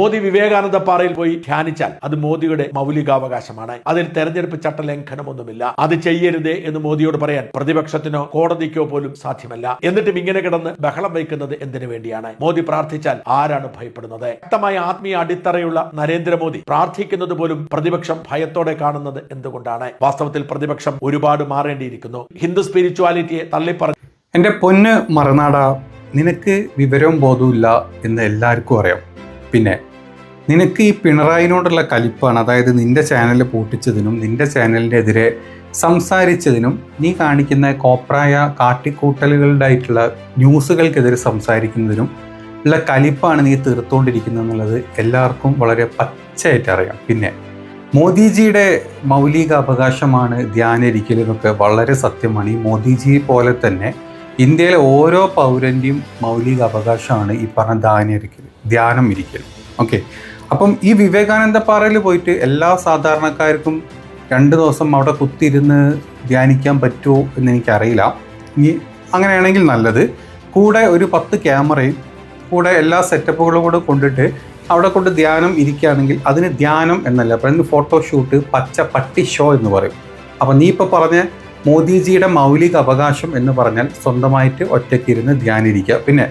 മോദി വിവേകാനന്ദ പാറയിൽ പോയി ധ്യാനിച്ചാൽ അത് മോദിയുടെ മൗലികാവകാശമാണ്. അതിൽ തെരഞ്ഞെടുപ്പ് ചട്ട ലംഘനമൊന്നുമില്ല. അത് ചെയ്യരുതേ എന്ന് മോദിയോട് പറയാൻ പ്രതിപക്ഷത്തിനോ കോടതിക്കോ പോലും സാധ്യമല്ല. എന്നിട്ടും ഇങ്ങനെ കിടന്ന് ബഹളം വയ്ക്കുന്നത് എന്തിനു വേണ്ടിയാണ്? മോദി പ്രാർത്ഥിച്ചാൽ ആരാണ് ഭയപ്പെടുന്നത്? ശക്തമായ ആത്മീയ അടിത്തറയുള്ള നരേന്ദ്രമോദി പ്രാർത്ഥിക്കുന്നത് പോലും പ്രതിപക്ഷം ഭയത്തോടെ കാണുന്നത് എന്തുകൊണ്ടാണ്? വാസ്തവത്തിൽ പ്രതിപക്ഷം ഒരുപാട് മാറേണ്ടിയിരിക്കുന്നു. ഹിന്ദു സ്പിരിച്വാലിറ്റിയെ തള്ളിപ്പറഞ്ഞു എന്റെ പൊന്ന് മറുനാട നിനക്ക് വിവരവും ബോധവും എന്ന് എല്ലാവർക്കും അറിയാം. പിന്നെ നിനക്ക് ഈ പിണറായിനോടുള്ള കലിപ്പാണ്. അതായത് നിന്റെ ചാനൽ പൂട്ടിച്ചതിനും നിന്റെ ചാനലിനെതിരെ സംസാരിച്ചതിനും നീ കാണിക്കുന്ന കോപ്രായ കാട്ടിക്കൂട്ടലുകളുടായിട്ടുള്ള ന്യൂസുകൾക്കെതിരെ സംസാരിക്കുന്നതിനും ഉള്ള കലിപ്പാണ് നീ തീർത്തുകൊണ്ടിരിക്കുന്നത് എന്നുള്ളത് എല്ലാവർക്കും വളരെ പച്ചയായിട്ട് അറിയാം. പിന്നെ മോദിജിയുടെ മൗലിക അവകാശമാണ് ധ്യാനിരിക്കൽ വളരെ സത്യമാണ്. ഈ മോദിജി പോലെ തന്നെ ഇന്ത്യയിലെ ഓരോ പൗരന്റെയും മൗലിക അവകാശമാണ് ഈ പറഞ്ഞ ധ്യാനം ഇരിക്കൽ. ഓക്കെ അപ്പം ഈ വിവേകാനന്ദ പാറയിൽ പോയിട്ട് എല്ലാ സാധാരണക്കാർക്കും രണ്ട് ദിവസം അവിടെ കുത്തിയിരുന്ന് ധ്യാനിക്കാൻ പറ്റുമോ എന്ന് എനിക്കറിയില്ല. ഇനി അങ്ങനെയാണെങ്കിൽ നല്ലത്. കൂടെ ഒരു പത്ത് ക്യാമറയും കൂടെ എല്ലാ സെറ്റപ്പുകളും കൂടെ കൊണ്ടിട്ട് അവിടെ കൊണ്ട് ധ്യാനം ഇരിക്കുകയാണെങ്കിൽ അതിന് ധ്യാനം എന്നല്ല പറയുന്നത് ഫോട്ടോഷൂട്ട് പച്ച പട്ടി ഷോ എന്ന് പറയും. അപ്പോൾ നീ ഇപ്പോൾ പറഞ്ഞ മോദിജിയുടെ മൗലിക അവകാശം എന്ന് പറഞ്ഞാൽ സ്വന്തമായിട്ട് ഒറ്റയ്ക്കിരുന്ന് ധ്യാനിരിക്കുക. പിന്നെ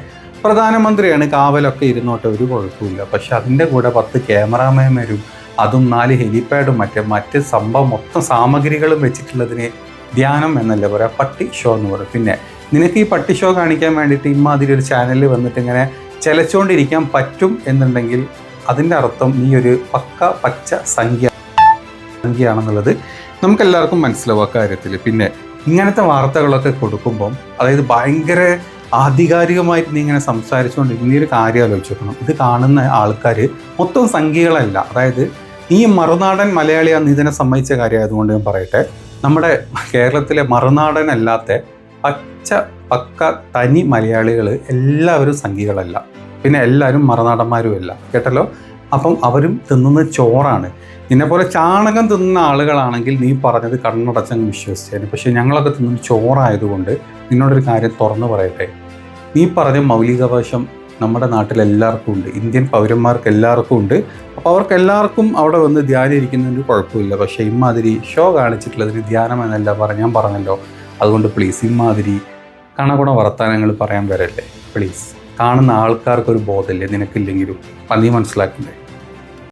പ്രധാനമന്ത്രിയാണ് കാവലൊക്കെ ഇരുന്നോട്ടെ ഒരു കുഴപ്പമില്ല പക്ഷെ അതിന്റെ കൂടെ പത്ത് ക്യാമറാമാൻമാരും അതും നാല് ഹെലിപാഡും മറ്റേ മറ്റ് സംഭവം മൊത്തം സാമഗ്രികളും വെച്ചിട്ടുള്ളതിനെ ധ്യാനം എന്നല്ല പറയാം പട്ടി ഷോ എന്ന് പറയും. പിന്നെ നിനക്ക് ഈ പട്ടി ഷോ കാണിക്കാൻ വേണ്ടിയിട്ട് ഇമ്മാതിരി ഒരു ചാനലിൽ വന്നിട്ട് ഇങ്ങനെ ചലച്ചുകൊണ്ടിരിക്കാൻ പറ്റും എന്നുണ്ടെങ്കിൽ അതിന്റെ അർത്ഥം നീ ഒരു പക്ക പച്ച സംഖ്യ സംഖ്യയാണെന്നുള്ളത് നമുക്കെല്ലാവർക്കും മനസ്സിലാവും അക്കാര്യത്തിൽ പിന്നെ ഇങ്ങനത്തെ വാർത്തകളൊക്കെ കൊടുക്കുമ്പം അതായത് ഭയങ്കര ആധികാരികമായിട്ട് നീ ഇങ്ങനെ സംസാരിച്ചുകൊണ്ട് നീ ഒരു കാര്യം ആലോചിച്ച് നോക്കണം ഇത് കാണുന്ന ആൾക്കാർ മൊത്തം സംഖ്യകളല്ല. അതായത് ഈ മറുനാടൻ മലയാളിയാണ് ഇതിനെ സമ്മതിച്ച കാര്യമായതുകൊണ്ട് ഞാൻ പറയട്ടെ. നമ്മുടെ കേരളത്തിലെ മറുനാടൻ അല്ലാത്ത പച്ച പക്ക തനി മലയാളികൾ എല്ലാവരും സംഖ്യകളല്ല. പിന്നെ എല്ലാവരും മറുനാടന്മാരുമല്ല. കേട്ടല്ലോ? അപ്പം അവരും തിന്നുന്ന ചോറാണ്. നിന്നെപ്പോലെ ചാണകം തിന്നുന്ന ആളുകളാണെങ്കിൽ നീ പറഞ്ഞത് കണ്ണടച്ചങ്ങ് വിശ്വസിച്ചേനെ. പക്ഷേ ഞങ്ങളൊക്കെ തിന്നുന്ന ചോറായതുകൊണ്ട് നിന്നോടൊരു കാര്യം തുറന്നു പറയട്ടെ. നീ പറഞ്ഞ മൗലികാവകാശം നമ്മുടെ നാട്ടിൽ എല്ലാവർക്കും ഉണ്ട്. ഇന്ത്യൻ പൗരന്മാർക്ക് എല്ലാവർക്കും ഉണ്ട്. അപ്പോൾ അവർക്ക് എല്ലാവർക്കും അവിടെ വന്ന് ധ്യാനം ഇരിക്കുന്നതിന് കുഴപ്പമില്ല. പക്ഷേ ഇമ്മാതിരി ഷോ കാണിച്ചിട്ടുള്ളതിന് ധ്യാനം എന്നല്ല പറഞ്ഞ ഞാൻ പറഞ്ഞല്ലോ. അതുകൊണ്ട് പ്ലീസ് ഇമ്മാതിരി കണകുണ വർത്താനങ്ങൾ പറയാൻ വരല്ലേ? പ്ലീസ് കാണുന്ന ആൾക്കാർക്കൊരു ബോധമില്ലേ? നിനക്കില്ലെങ്കിലും. അത് നീ മനസ്സിലാക്കണ്ടേ?